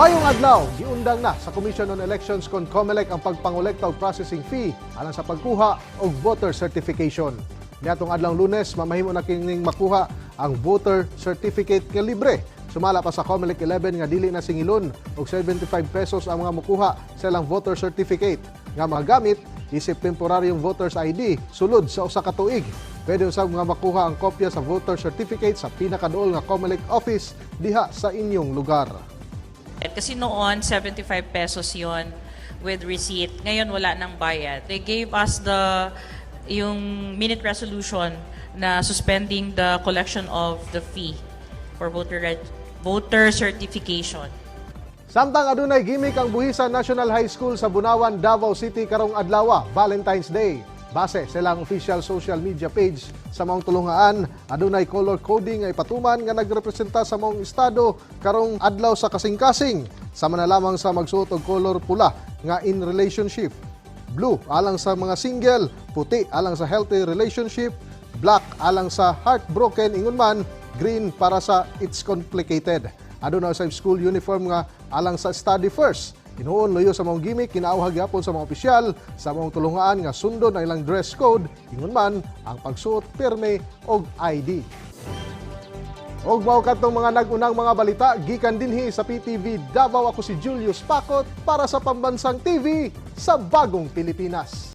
Mayong adlaw, giundang na sa Commission on Elections kon COMELEC ang pagpangolekta og processing fee alang sa pagkuha og voter certification. Niatong adlaw Lunes, mamahimo na kining makuha ang voter certificate nga libre. Sumala pa sa COMELEC 11 nga dili na singilon og 75 pesos ang mga mukuha sa ilang voter certificate nga magamit isip temporaryong voter's ID sulod sa usa ka tuig. Pwede usab nga makuha ang kopya sa voter certificate sa pinakaduol nga COMELEC office diha sa inyong lugar. At kasi noon, 75 pesos yon with receipt. Ngayon, wala nang bayad. They gave us the yung minute resolution na suspending the collection of the fee for voter voter certification. Samtang adunay gimik ang buhisan National High School sa Bunawan, Davao City karong adlaw, Valentine's Day. Base sa ilang official social media page sa maong tulungaan, adunay color coding ay patuman nga nagrepresenta sa maong estado karong adlaw sa kasing-kasing. Sama na lamang sa magsuot og color pula nga in relationship. Blue alang sa mga single, puti alang sa healthy relationship, black alang sa heartbroken ingon man, green para sa it's complicated. Aduna sa school uniform nga alang sa study first. Tinuon luyo sa mga gimmick, kinauhag yapon sa mga opisyal sa mga tulungaan nga sundon ang ilang dress code, ingon man ang pagsuot pirme og ID. Og mao katong mga nagunang mga balita gikan dinhi sa PTV Davao ako si Julius Pakot para sa Pambansang TV sa Bagong Pilipinas.